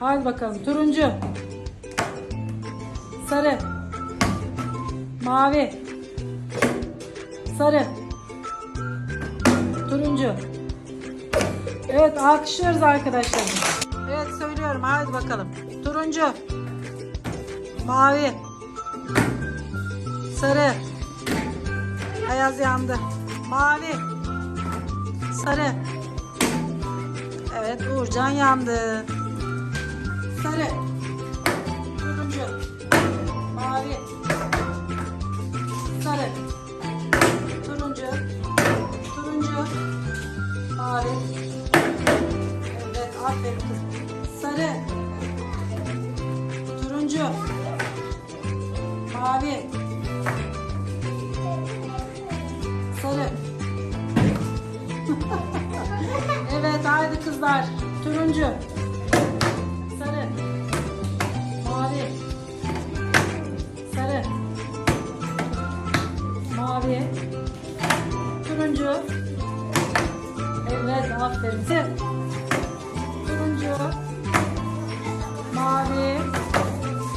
Hadi bakalım. Turuncu. Sarı. Mavi. Sarı. Turuncu. Evet alkışlıyoruz arkadaşlar. Evet söylüyorum hadi bakalım. Turuncu. Mavi. Sarı. Ayaz yandı. Mavi. Sarı. Evet Uğurcan yandı. Sarı. Turuncu. Mavi. Sarı. Turuncu. Turuncu. Mavi. Evet aferin kız. Sarı. Turuncu. Mavi. Sarı. evet haydi kızlar. Turuncu. Evet aferin. Turuncu. Mavi.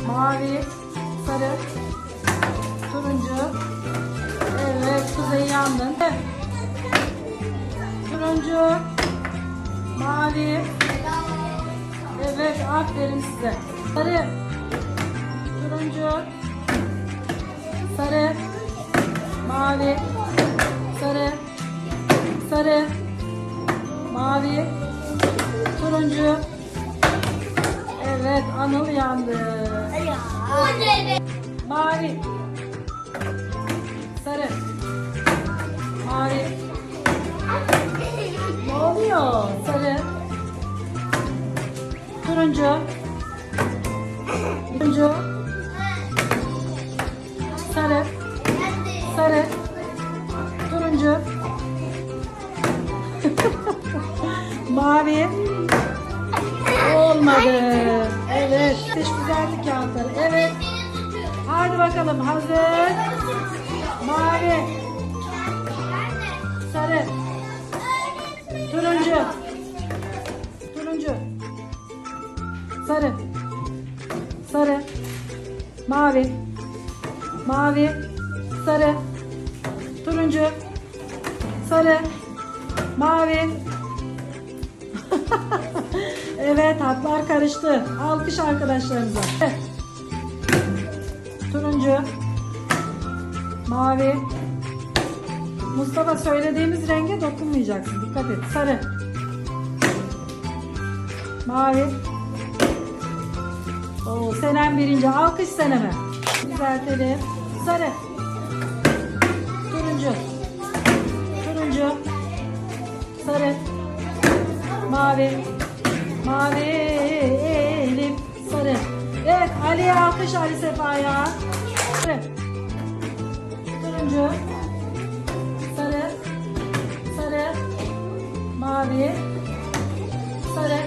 Mavi. Sarı. Turuncu. Evet kuzey yandın. Turuncu. Mavi. Evet aferin size. Sarı. Turuncu. Sarı. Mavi. Mavi. Turuncu. Evet Anıl yandı. Mavi. Sarı. Mavi. Ne oluyor? Sarı. Turuncu. Turuncu. Sarı. Sarı. Mavi. Olmadı. Evet. Dış güzellik kağıtları. Evet. Hadi bakalım. Hazır. Mavi. Sarı. Turuncu. Turuncu. Sarı. Sarı. Mavi. Mavi. Sarı. Turuncu. Sarı. Mavi. evet hatlar karıştı. Alkış arkadaşlarımıza. Turuncu. Mavi. Mustafa söylediğimiz renge dokunmayacaksın. Dikkat et. Sarı. Mavi. Oo, Senem birinci. Alkış Senem'e. Düzeltelim. Sarı. Turuncu. Mavi. Mavi. Elif. Sarı. Evet Ali'ye alkış Ali Sefa'ya. Sarı. Turuncu. Sarı. Sarı. Mavi. Sarı.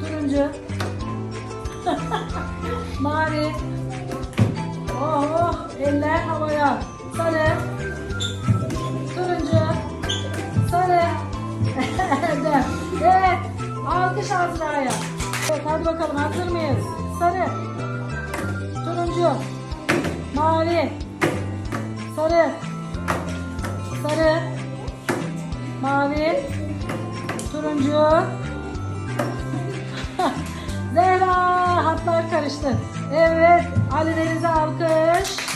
Turuncu. Azra'ya. Evet hadi bakalım hazır mıyız? Sarı. Turuncu. Mavi. Sarı. Sarı. Mavi. Turuncu. Zehra hatlar karıştı. Evet Ali Deniz'e alkış.